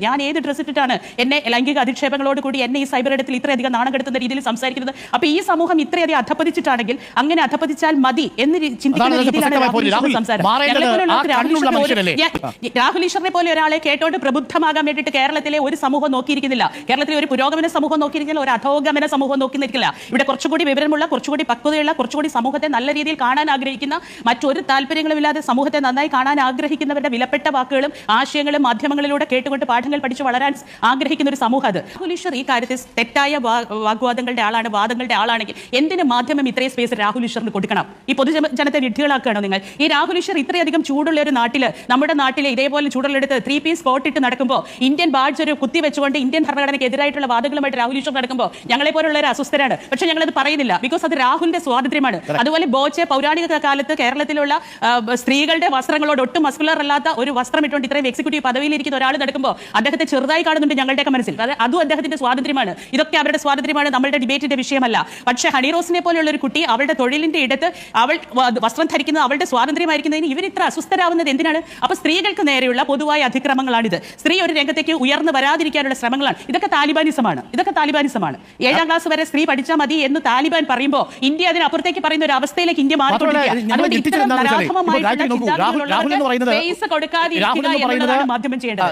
ഞാൻ ഏത് ഡ്രസ് ഇട്ടിട്ടാണ് എന്നെ ലൈംഗിക അധിക്ഷേപങ്ങളോട് കൂടി എന്നെ ഈ സൈബർ ഇടത്തിൽ ഇത്രയധികം നാണം കെടുത്തുന്ന രീതിയിൽ സംസാരിക്കുന്നത്? അപ്പൊ ഈ സമൂഹം ഇത്രയധികം അധപ്പതിച്ചിട്ടാണെങ്കിൽ അങ്ങനെ അധപ്പതിച്ചാൽ മതി എന്ന് ചിന്തിക്കുന്ന രീതിയിലാണ് രാഹുൽ സംസാരം. ഈശ്വറിനെ പോലെ- ഒരാളെ കേട്ടോണ്ട് പ്രബുദ്ധമാകാൻ വേണ്ടിയിട്ട് കേരളത്തിലെ ഒരു സമൂഹം നോക്കിയിരിക്കുന്നില്ല. കേരളത്തിലെ ഒരു പുരോഗമന സമൂഹം നോക്കിയിരിക്കുന്നില്ല ഒരു അധോഗമന സമൂഹം നോക്കി നിൽക്കില്ല ഇവിടെ കുറച്ചുകൂടി വിവരമുള്ള കുറച്ചുകൂടി പക്വതയുള്ള കുറച്ചുകൂടി സമൂഹത്തെ നല്ല രീതിയിൽ കാണാൻ ആഗ്രഹിക്കുന്ന മറ്റൊരു താല്പര്യങ്ങളുമില്ലാതെ സമൂഹത്തെ നന്നായി കാണാൻ ആഗ്രഹിക്കുന്നവരുടെ വിലപ്പെട്ട വാക്കുകളും ആശയങ്ങളും മാധ്യമങ്ങളിലൂടെ കേട്ടുകൊണ്ട് പാഠങ്ങൾ പഠിച്ച് വളരാൻ ആഗ്രഹിക്കുന്ന ഒരു സമൂഹം അത്. രാഹുൽ ഈശ്വർ ഈ കാര്യത്തിൽ തെറ്റായ വാഗ്വാദങ്ങളുടെ ആളാണ് വാദങ്ങളുടെ ആളാണെങ്കിൽ എന്തിന് മാധ്യമം ഇത്രയും സ്പേസ് രാഹുൽ ഈശ്വറിന് കൊടുക്കണം? ഈ പൊതുജനത്തെ വിഡ്ഢികളാക്കുകയാണോ നിങ്ങൾ? ഈ രാഹുൽ ഈശ്വർ ഇത്രയധികം ചൂടുള്ള ഒരു നാട്ടിൽ നമ്മുടെ നാട്ടിലെ ഇതേപോലെ ചൂടുള്ളെടുത്ത് ത്രീ പീസ് കോട്ട് ഇട്ട് നടക്കുമ്പോൾ ഇന്ത്യൻ ബാഡ്ജ് ഒരു കുത്തി വെച്ചുകൊണ്ട് ഇന്ത്യൻ ഭരണഘടനയ്ക്ക് എതിരായിട്ടുള്ള വാദങ്ങളുമായിട്ട് രാഹുൽ ഈശ്വർ നടക്കുമ്പോൾ ഞങ്ങളെ പോലുള്ള ഒരു അസ്വസ്ഥരാണ്. പക്ഷേ ഞങ്ങളത് പറയുന്നില്ല. ബിക്കോസ് അത് രാഹുലിന്റെ സ്വാതന്ത്ര്യമാണ്. അതുപോലെ ബോച്ചെ പൗരാണിക കാലത്ത് കേരളത്തിലുള്ള സ്ത്രീകളുടെ വസ്ത്രങ്ങളോട് ഒട്ടും മസ്കുലർ അല്ലാത്ത ഒരു വസ്ത്രം ഇട്ടുകൊണ്ട് ഇത്രയും എക്സിക്യൂട്ടീവ് പദവിയിൽ ഇരിക്കുന്ന ഒരാൾ നടക്കുമ്പോൾ അദ്ദേഹത്തെ ചെറുതായി കാണുന്നുണ്ട് ഞങ്ങളുടെയൊക്കെ മനസ്സിൽ. അത് അതും അദ്ദേഹത്തിന്റെ സ്വാതന്ത്ര്യമാണ്. ഇതൊക്കെ അവരുടെ സ്വാതന്ത്ര്യമാണ് നമ്മളുടെ ഡിബേറ്റിന്റെ വിഷയമല്ല. പക്ഷേ ഹണിറോസിനെ പോലെയുള്ള ഒരു കുട്ടി അവളുടെ തൊഴിലിന്റെ ഇടത്ത് അവൾ വസ്ത്രം ധരിക്കുന്നത് അവളുടെ സ്വാതന്ത്ര്യമായിരിക്കുന്നതിന് ഇവർ ഇത്ര അസ്വസ്ഥരാവുന്നത് എന്തിനാണ്? അപ്പൊ സ്ത്രീകൾക്ക് നേരെയുള്ള പൊതുവായ അതിക്രമങ്ങളാണിത്. സ്ത്രീ ഒരു രംഗത്തേക്ക് ഉയർന്നു വരാതിരിക്കാനുള്ള ശ്രമങ്ങളാണ്. ഇതൊക്കെ താലിബാനിസമാണ്. ഇതൊക്കെ താലിബാനിസമാണ്. ഏഴാം ക്ലാസ് വരെ സ്ത്രീ പഠിച്ചാൽ മതി എന്ന് താലിബാൻ പറയുമ്പോൾ ഇന്ത്യ അതിനപ്പുറത്തേക്ക് പറയുന്ന ഒരു അവസ്ഥയിലേക്ക് ഇന്ത്യ മാറിയിട്ടുണ്ട് മാറിക്കൊണ്ടിരിക്കുക കൊടുക്കാതിരിക്കുക മാധ്യമം ചെയ്യേണ്ടത്.